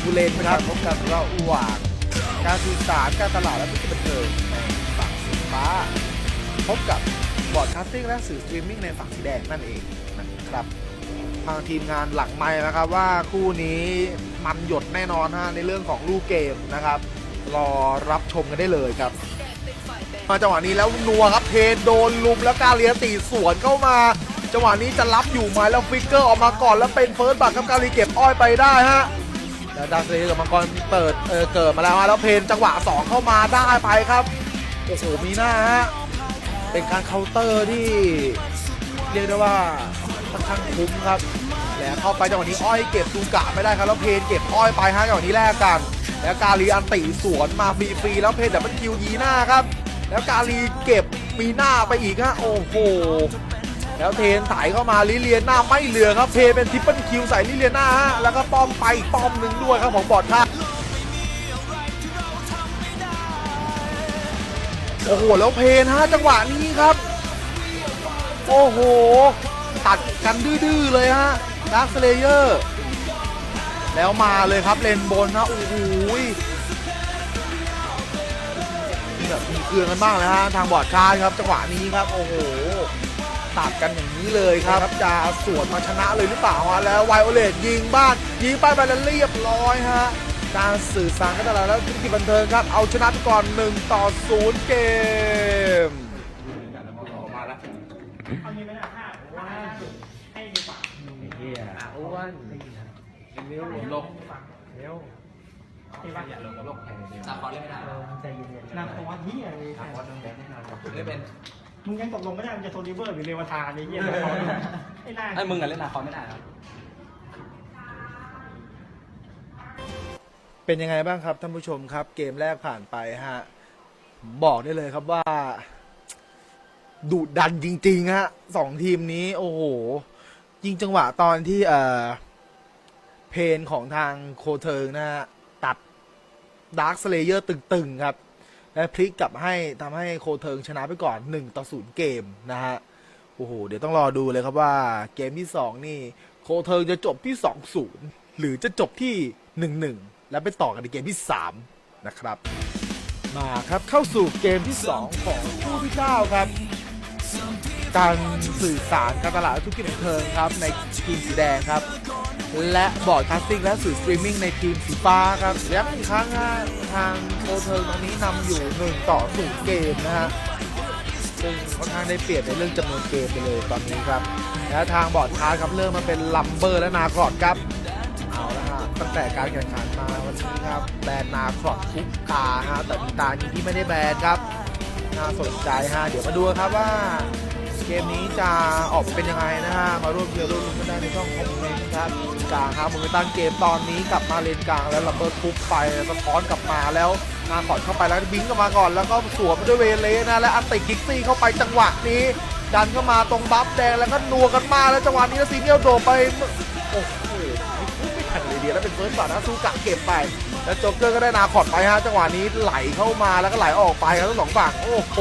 ทูเลนนะครับพบกันระหว่างการสื่อสารการตลาดและธุรกิจบันเทิงในฝั่งสีฟ้า พบกับบอร์ดคาสติ้งและสื่อสตรีมมิ่งในฝั่งสีแดงนั่นเองนะครับทางทีมงานหลังไม้นะครับว่าคู่นี้มันหยดแน่นอนฮะในเรื่องของลูกเกมนะครับ รอรับชมกันได้เลยครับมาจังหวะนี้แล้วนัวครับเพนโดนลุมแล้วกาเลียตีสวนเข้ามา จังหวะนี้จะรับอยู่ไหมแล้วฟิกเกอร์ออกมาก่อนแล้วเป็นเฟิร์สบัตครับกาลีเก็บอ้อยไปได้ฮะแล้ว ดาร์คเลกับมังกรเปิดเออเกิดมาแล้วฮะแล้วเพนจังหวะ 2 เข้ามาได้ไปครับโอ้โหมีหน้าฮะเป็นการเคาน์เตอร์ที่เรียกได้ว่าค่อนข้างคุ้มครับ แล้วเข้าไปจังหวะนี้อ้อยเก็บซูกะไม่ได้ครับแล้วเพนเก็บอ้อยไปฮะจังหวะนี้แลกกัน แล้วกาลีอันติสวนมาฟรีๆแล้วเพนแต่มันคิวยีหน้าครับ แล้วกาลีเก็บมีหน้าไปอีกฮะโอ้โห แล้วเทนไถเข้ามาลิเลียนหน้าไม่เหลือครับเทเป็นทิปเปิลคิวใส่ลิเลียนหน้าฮะแล้วก็ป้อมไปอีกป้อมหนึ่งด้วยครับของบอดท่าโอ้โหแล้วเพนฮะจังหวะนี้ครับ โอ้โห ตัดกันดื้อๆเลยฮะดาร์คเลเยอร์แล้วมาเลยครับเลนบนนะโอ้โหแบบมีเครื่องกันบ้างเลยฮะทางบอดคาร์ครับจังหวะนี้ครับ โอ้โห ตัดกันอย่างนี้เลยครับจะสวนมาชนะเลยหรือเปล่าฮะแล้วไวโอเลตยิงบ้านยิงไปไปแล้วเรียบร้อยฮะการสื่อสารกันตลอดแล้วธุรกิจบันเทิงครับ เอาชนะไปก่อน 1 ต่อ 0 เกมอ้วนเร็วลงเร็วสาคอนเล่นไม่ได้ใจเย็นนางคอที่อะไรสาคอนต้องแดงแน่นอนเล่นเป็น มึงยังตกลงไม่ได้มึงจะโซลิเวอร์หรือเรวทานไอ้เหี้ยไอ้นางไอ้มึงอะเล่นนาคอนไม่ได้ครับเป็นยังไงบ้างครับท่านผู้ชมครับ เกมแรกผ่านไปฮะ บอกได้เลยครับว่า ดุดันจริง ๆ ฮะสองทีมนี้ โอ้โห ยิงจังหวะตอนที่เอ่อเพนของทางโคเทิงนะฮะตัดดาร์คสเลเยอร์ตึง ๆ ครับ และพลิกกลับให้ทำให้โคเทิงชนะไปก่อน 1 ต่อ 0 เกมนะฮะ โอ้โห เดี๋ยวต้องรอดูเลยครับว่าเกมที่ 2 นี่ โคเทิงจะจบที่ 2-0 หรือจะจบที่ 1-1 แล้วไปต่อกันในเกมที่ 3 นะครับ มาครับเข้าสู่เกมที่ 2 ของคู่ที่ 9 ครับ การสื่อสารการตลาดธุรกิจบันเทิงครับในทีมสีแดงครับ และบอร์ดคาสติ้งและสื่อสตรีมมิ่งในทีมสีฟ้าครับย้ำอีกครั้งฮะทางโคเทิงตอนนี้นำอยู่1ต่อ0เกมนะฮะซึ่งค่อนข้างได้เปรียบในเรื่องจำนวนเกมไปเลยตอนนี้ครับแล้วทางบอร์ดคาร์ครับเริ่มมาเป็นลัมเบอร์และนาครอดครับเอาละฮะตั้งแต่การแข่งขันมาวันนี้ครับแบนนาครอดทุกตาฮะแต่มีตานี้ที่ไม่ได้แบนครับน่าสนใจฮะเดี๋ยวมาดูครับว่า เกมนี้จะออกเป็นยังไงนะฮะ มาร่วมเชียร์ร่วมรุ้นกันได้ในช่องคอมเมนต์ครับกลางครับมือตั้งเกมตอนนี้กลับมาเลนกลางแล้วลัมเบอร์ทุบไปสะท้อนกลับมาแล้วนาขอดเข้าไปแล้วบิงกลับมาก่อนแล้วก็สวนมด้วยเวเลสนะและอันติกิกซี่เข้าไปจังหวะนี้ดันเข้ามาตรงบัฟแดงแล้วก็นัวกันมาแล้วจังหวะนี้แล้วซีเนียลโดดไปโอ้โหไม่ทันเลยเดียวแล้วเป็นเฟิร์สบัตนะซูกะเก็บไป แล้วโจ๊กเกอร์ก็ได้นาขอดไปฮะจังหวะนี้ไหลเข้ามาแล้วก็ไหลออกไปครับทั้งสองฝั่งโอ้โห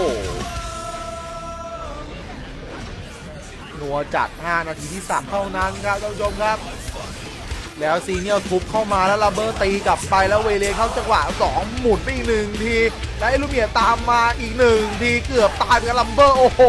นัวจัด5นาทีที่ 3 เท่านั้นครับท่านผู้ชมครับ แล้วซีเนียลทุบเข้ามาแล้วลาเบอร์ตีกลับไปแล้วเวเลเข้าจังหวะ 2 หมุนไปอีกหนึ่งที แล้วไอ้ลูเมียตามมาอีกหนึ่งทีเกือบตายไปกับลัมเบอร์โอ้โห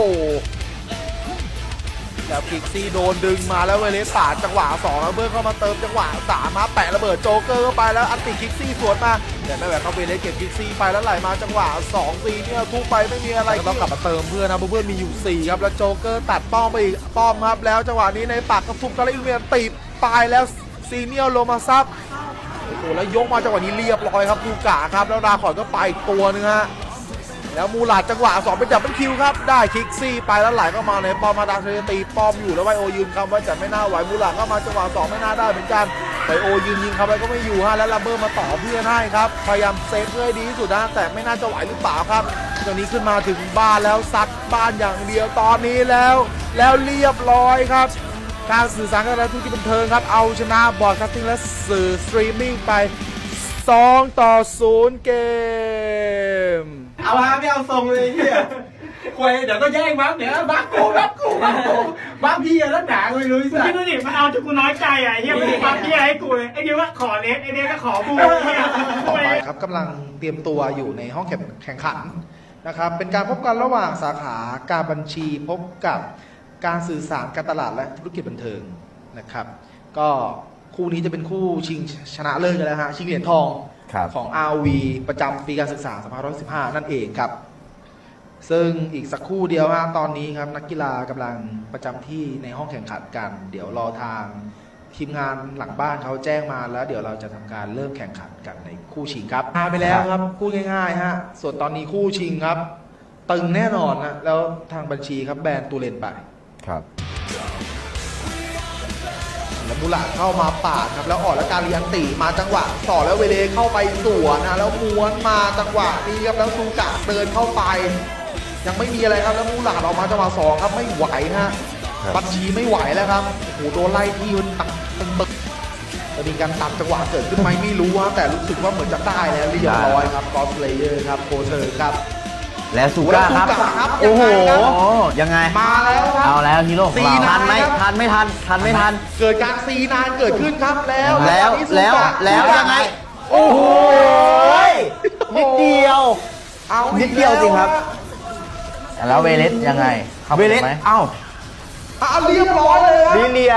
แล้วกิกซี่โดนดึงมาแล้วเวเลปาดจังหวะ2แล้วเบอร์เข้ามาเติมจังหวะ3มาแปะระเบิดโจ๊กเกอร์เข้าไปแล้วอันติกิกซี่สวนมาแต่ไม่แหวกเขาเวเลเก็บกิกซี่ไปแล้วไหลมาจังหวะ2ซีเนี่ยทุบไปไม่มีอะไรก็ต้องกลับมาเติมเพื่อนนะเพราะเพื่อนมีอยู่4ครับแล้วโจ๊กเกอร์ตัดป้อมไปอีกป้อมครับแล้วจังหวะนี้ในปากกระทุบกันแล้วอีลูเมียตีปลายแล้วซีเนียลลงมาซับโอ้โหแล้วยกมาจังหวะนี้เรียบร้อยครับดูกะครับแล้วราขอนก็ไปอีกตัวนึงฮะ แล้วมูลาดจังหวะ2เป็นจับเป็นคิวครับ ได้คิกซี่ไปแล้วไหลเข้ามาในป้อมมาดังเทตีป้อมอยู่แล้วไวโอยืนคำว่าจะไม่น่าไหวมูลาดเข้ามาจังหวะ2ไม่น่าได้เหมือนกันไวโอยืนยิงเข้าไปก็ไม่อยู่ฮะแล้วลัมเบอร์มาต่อเพื่อนให้ครับพยายามเซฟเพื่อให้ดีที่สุดนะแต่ไม่น่าจะไหวหรือเปล่าครับตอนนี้ขึ้นมาถึงบ้านแล้วซัดบ้านอย่างเดียวตอนนี้แล้ว แล้วเรียบร้อยครับการสื่อสารกับธุรกิจบันเทิงครับ เอาชนะบอร์ดคัสติ้งและสื่อสตรีมมิ่งไป 2 ต่อ 0 เกม เอาฮะไม่เอาทรงเลยเหี้ยควยเดี๋ยวก็แย่งบ้างเดี๋ยวบ้างกูบ้างกูบ้างกูบ้างพี่อะแล้วหนากูไม่รู้มึงสัคิดก ดูดิมันเอาจนกูน้อยใจอะไอ้เฮียมันปั๊มเฮียให้กูเลยไอ้เดียวก็ขอเลสไอ้เดียวก็ขอบูไอ้เฮีย ต่อไปครับกำลังเตรียมตัวอยู่ในห้องแข่งแข่งขันนะครับ เป็นการพบกันระหว่างสาขาการบัญชีพบกับการสื่อสารการตลาดและธุรกิจบันเทิงนะครับ ก็คู่นี้จะเป็นคู่ชิงชนะเลิศกันแล้วฮะชิงเหรียญทอง ครับ ของ RV ประจำปีการศึกษา 2515 นั่นเองครับ ซึ่งอีกสักครู่เดียวฮะตอนนี้ครับ นักกีฬากำลังประจำที่ในห้องแข่งขันกัน เดี๋ยวรอทางทีมงานหลังบ้านเขาแจ้งมาแล้ว เดี๋ยวเราจะทำการเริ่มแข่งขันกันในคู่ชิงครับพาไปแล้วครับพูดง่ายๆฮะส่วนตอนนี้คู่ชิงครับ ตึงแน่นอนนะแล้วทางบัญชีครับแบนตูเลนไปครับ แล้วมูลาเข้ามาปาดครับแล้วออกแล้วการเรียนตีมาจังหวะต่อแล้วเวเลเข้าไปสวนนะแล้วม้วนมาจังหวะนี้ครับแล้วซูกะเดินเข้าไป ยังไม่มีอะไรครับแล้วมูลาดออกมาจังหวะสองครับไม่ไหวฮะครับบัญชีไม่ไหวแล้วครับโอ้โหโดนไล่ที่มันตักตึงตึกจะมีการตัดจังหวะเกิดขึ้นไหมไม่รู้ฮะแต่รู้สึกว่าเหมือนจะได้แล้วเรียบร้อยครับกอสเลเยอร์ครับโคเชอร์ครับ แล้วซูก้าครับ แล้วซูก้าครับโอ้โหยังไงครับยังไง มาแล้วครับเอาแล้วฮีโร่ของเราสี่ทันไหมนายครับ ทันไม่ทัน ทันไม่ทัน เกิดการซีนานเกิดขึ้นครับแล้วแล้วตอนนี้ซูแล้วกะแล้วซูกะยังไง โอ้โหนิดเดียว เอานิดเดียวจริงครับ แล้วเวเลสยังไงข้าเวเลสไหม เอ้าอะเรียบร้อยเลยครับลิเลีย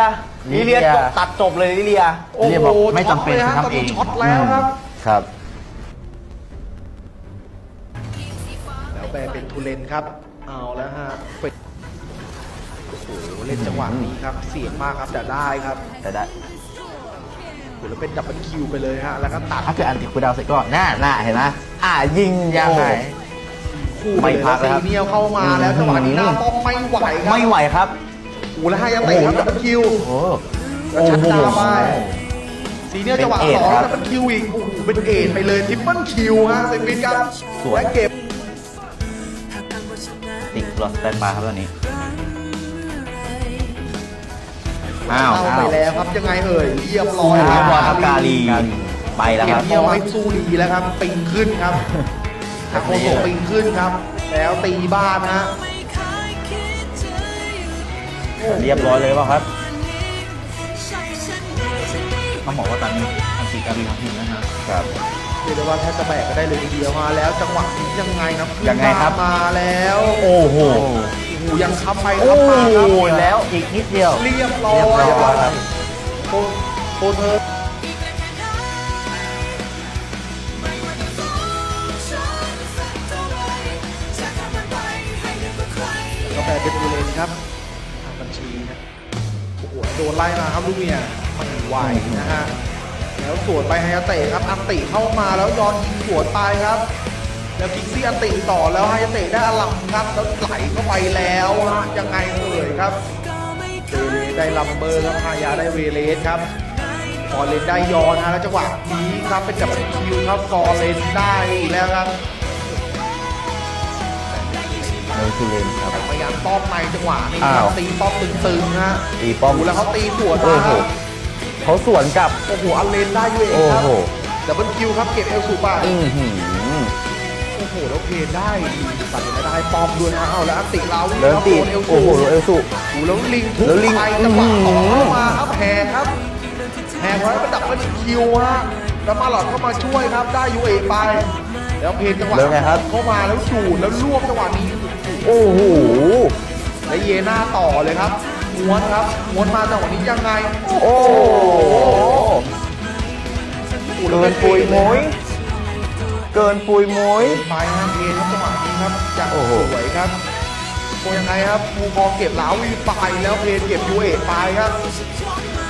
ลิลิเลีเลียยตัดจบเลยลิเลีย โอ้โหเรียกบอกไม่จำเป็นช็อตลยฮะทำเอง ตนนี้ช็อตแล้วครับ ครับ ทุเรนครับ เอาแล้วฮะเป็นโอ้โหเล่นจังหวะนี้ครับ เสียงมากครับแต่ได้ครับแต่ได้โอ้โหแล้วเป็นดับเบิลคิวไปเลยฮะแล้วก็ตัดถ้าเกิดอันติดคูลดาวน์เสร็จก็หน้าหน้าเห็นไหมอ่ายิงยังไง คู่ไปไม่เลยพัแล้วกเลยครับซีเนียลเข้ามาแล้วจังหวะนี้หน้าป้อมไม่ไหวครับไม่ไหวครับ โอ้โหแล้วให้ยังเตะครับดับเบิลคิว โอ้แล้วชัดดาวน์ไป ซีเนียลจังหวะเป็นเอสทองครับดับเบิลคิวอีกโอ้โหเป็นเอทไปเลยทริปเปิลคิวฮะเซฟินครับสวย และเก็บ ติดรอสแตนบายครับตอนนี้ อ้าวเข้าอ้าไปวแล้วครับยังไงเอ่ยเรียบร้อยเรียบร้อยครับกากาลีไปแล้วเก็ครับบเนียวไม่สู้ดีแล้วครับปิงขึ้นครับทางโคโซปิงขึ้นครับ แล้วตีบ้านฮะเรียบร้อยเลยเปล่าครับต้องบอกว่าตอนนี้อังกฤษการีของทีมนะฮะครับ เรียกได้ว่าแทบจะแบกก็ได้เลยทีเดียวมาแล้วจังหวะนี้ยังไงครับขึ้นยังไงครับ มาแล้วโอ้โหโอ้โหยังค้ำไปโอ้ค้ำมาครับโหแล้วอีกนิดเดียว เรียบร้อยเรียบร้อยครับ โคโคเธอก็แปลเป็นบูเลนครับทางบัญชีครับโอ้โหโดนไล่มาครับลูกเนี่ยมันไหวนะฮะ แล้วสวนไปไฮยาเตะครับอันติเข้ามาแล้วย้อนยิงสวนไปครับ แล้วกิกซี่อันติต่อแล้วไฮยาเตะได้อลัมครับแล้วไหลเข้าไปแล้วฮะยังไงเอ่ยครับเวเลสได้ลัมเบอร์ครับฮายาได้เวเลสครับฟอร์เรนได้ยอนฮะแล้วจังหวะนี้ครับเป็นกับคิวครับฟอร์เรนได้อีกแล้วครับเออคือเลนครับพยายามป้อมในจังหวะนี้คอ้ารับวตีป้อมตึงๆฮะตีป้อมโโหแล้วเขาตีสวนโอ้มาโหครับ เขาสวนกลับ โอ้โหอันเลนได้อยู่เองโอ้ครับโห ดับเบิลคิวครับเก็บเอลสูไปอือหือ โอ้โหแล้วเพนได้ตัดไม่ได้ป้อมด้วยนะเอาแล้วอันติเราเดินตีโดนเอลโอ้สูโหเอลสุโอ้โหแล้วลิงทุบแล้วลิงไปจังหวะอื้ต่ออหือเข้ามาครับแหกครับแหกไว้แล้วดับเบิลคิวฮะแล้วมาหลอดเข้ามาช่วยครับได้ยูเอไป แล้วเพนจังหวะแล้วไงครับ เข้ามาแล้วจูดแล้วรวบจังหวะนี้ โอ้โห และเยน่าต่อเลยครับ ม้วนครับม้วนมาจังหวะนี้ยังไง โอ้โหเกินปุยมุ้ยเกินปุยมุ้ยไปฮะเพนครับจังหวะนี้ครับอย่างโอ้โหสวยครับโอ้ยังไงครับมูคองเก็บลาวีไปแล้วเพนเก็บยูเอไปครับ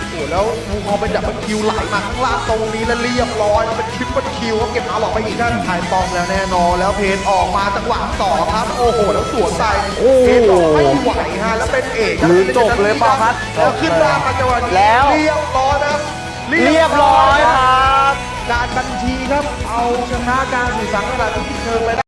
โอ้แล้วมูคองเป็นดับเบิลคิวไหลมาข้างล่างตรงนี้แล้วเรียบร้อยแล้วเป็นทริปเปิล คิวครับเก็บอาหลอกไปอีกด้านถ่ายปองแล้วแน่นอน แล้วเพนออกมาจังหวะต่อครับโอ้โห แล้วสวนใส่โอ้โหเพนบอกไม่ไหวฮะแล้วเป็นเอกคหรือจบเลยเปล่าครับแล้วขึ้นมาจังหวะนี้แล้วเรียบร้อยนะครับเรียบร้อยครับการบัญชีครับเอาชนะการสื่อสารตลาดที่เชิงไปได้